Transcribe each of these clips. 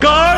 Go.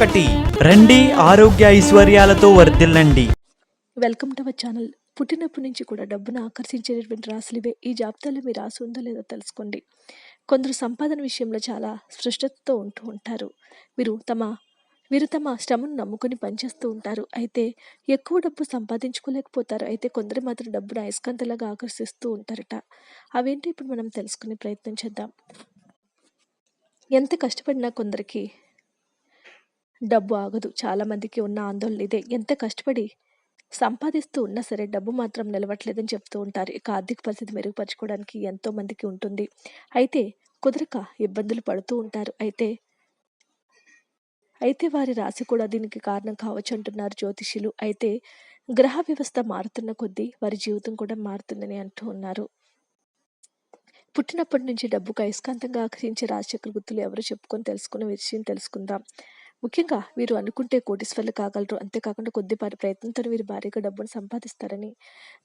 ఒకటి. రండి ఆరోగ్య ఐశ్వర్యాలతో వర్ధిల్లండి. Welcome to our channel. పుట్టినప్పటి నుంచి కూడా డబ్బును ఆకర్షించేటటువంటి రాశులు ఇవే. ఈ జాబితాలో మీ రాసి ఉందో లేదో తెలుసుకోండి. కొందరు సంపాదన విషయంలో చాలా స్పష్టతతో ఉంటూ ఉంటారు. వీరు తమ వీరు తమ శ్రమను నమ్ముకొని పనిచేస్తూ ఉంటారు. అయితే ఎక్కువ డబ్బు సంపాదించుకోలేకపోతారు. అయితే కొందరు మాత్రం డబ్బును అయస్కాంతలాగా ఆకర్షిస్తూ ఉంటారట. అవేంటి? ఇప్పుడు మనం తెలుసుకునే ప్రయత్నం చేద్దాం. ఎంత కష్టపడినా కొందరికి డబ్బు ఆగదు. చాలామందికి ఉన్న ఆందోళన ఇదే. ఎంత కష్టపడి సంపాదిస్తూ ఉన్నా సరే డబ్బు మాత్రం నిలవట్లేదని చెప్తూ ఉంటారు. ఇక ఆర్థిక పరిస్థితి మెరుగుపరచుకోవడానికి ఎంతో మందికి ఉంటుంది. అయితే కుదరక ఇబ్బందులు పడుతూ ఉంటారు. అయితే అయితే వారి రాశి కూడా దీనికి కారణం కావచ్చు అంటున్నారు జ్యోతిష్యులు. అయితే గ్రహ వ్యవస్థ మారుతున్న కొద్దీ వారి జీవితం కూడా మారుతుందని అంటూ ఉన్నారు. పుట్టినప్పటి నుంచి డబ్బుకు అయస్కాంతంగా ఆకర్షించే రాశిచక్ర గుర్తులు ఎవరు చెప్పుకొని తెలుసుకునే విషయం తెలుసుకుందాం. ముఖ్యంగా వీరు అనుకుంటే కోటీశ్వర్లు కాగలరు. అంతేకాకుండా కొద్దిపాటి ప్రయత్నంతో వీరు భారీగా డబ్బును సంపాదిస్తారని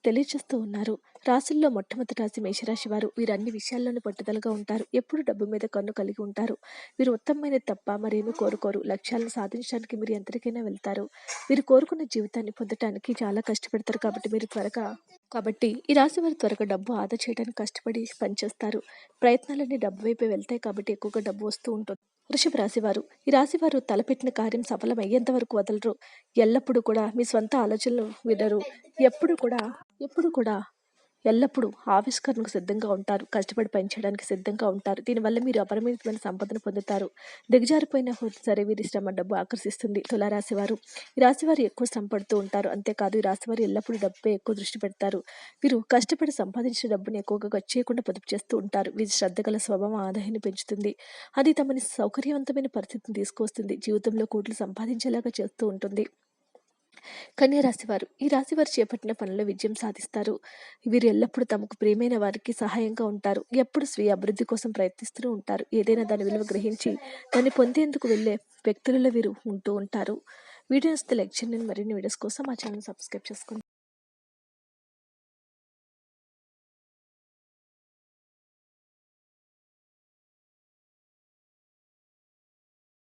తెలియజేస్తూ ఉన్నారు. రాశుల్లో మొట్టమొదటి రాశి మేషరాశి వారు. వీరు అన్ని విషయాల్లోనూ పట్టుదలగా ఉంటారు. ఎప్పుడు డబ్బు మీద కన్ను కలిగి ఉంటారు. వీరు ఉత్తమమైన తప్ప మరేమీ కోరుకోరు. లక్ష్యాలను సాధించడానికి మీరు ఎంతరికైనా వెళ్తారు. మీరు కోరుకున్న జీవితాన్ని పొందటానికి చాలా కష్టపడతారు కాబట్టి మీరు త్వరగా కాబట్టి ఈ రాశి వారు త్వరగా డబ్బు ఆదా చేయడానికి కష్టపడి పనిచేస్తారు. ప్రయత్నాలన్నీ డబ్బు వైపే వెళ్తాయి కాబట్టి ఎక్కువగా డబ్బు వస్తూ ఉంటుంది. వృషభ రాశివారు. ఈ రాశివారు తలపెట్టిన కార్యం సఫలం అయ్యేంత వరకు వదలరు. ఎల్లప్పుడూ కూడా మీ స్వంత ఆలోచనలు వినరు. ఎప్పుడు కూడా ఎప్పుడు కూడా ఎల్లప్పుడూ ఆవిష్కరణకు సిద్ధంగా ఉంటారు కష్టపడి పనిచేయడానికి సిద్ధంగా ఉంటారు. దీనివల్ల మీరు అపరిమితమైన సంపదను పొందుతారు. దిగజారిపోయిన సరే వీరి శ్రమ డబ్బు ఆకర్షిస్తుంది. తులారాశి వారు ఈ రాశివారు ఎక్కువ శ్రమ పడుతూ ఉంటారు. అంతేకాదు ఈ రాశివారు ఎల్లప్పుడూ డబ్బే ఎక్కువ దృష్టి పెడతారు. వీరు కష్టపడి సంపాదించిన డబ్బును ఎక్కువగా ఖర్చు చేయకుండా పొదుపు చేస్తూ ఉంటారు. వీరి శ్రద్ధ గల స్వభావం ఆదాయాన్ని పెంచుతుంది. అది తమని సౌకర్యవంతమైన పరిస్థితిని తీసుకొస్తుంది జీవితంలో కోట్లు సంపాదించేలాగా చేస్తూ ఉంటుంది. కన్యా రాశివారు ఈ రాశివారు చేపట్టిన పనుల్లో విజయం సాధిస్తారు. వీరు ఎల్లప్పుడూ తమకు ప్రియమైన వారికి సహాయంగా ఉంటారు. ఎప్పుడు స్వీయ అభివృద్ధి కోసం ప్రయత్నిస్తూ ఉంటారు. ఏదైనా దాని విలువ గ్రహించి దాన్ని పొందేందుకు వెళ్ళే వ్యక్తులలో వీరు ఉంటూ ఉంటారు. వీడియోస్ లైక్ చేయండి. మరిన్ని వీడియోస్ కోసం మా ఛానల్ సబ్స్క్రైబ్ చేసుకోండి.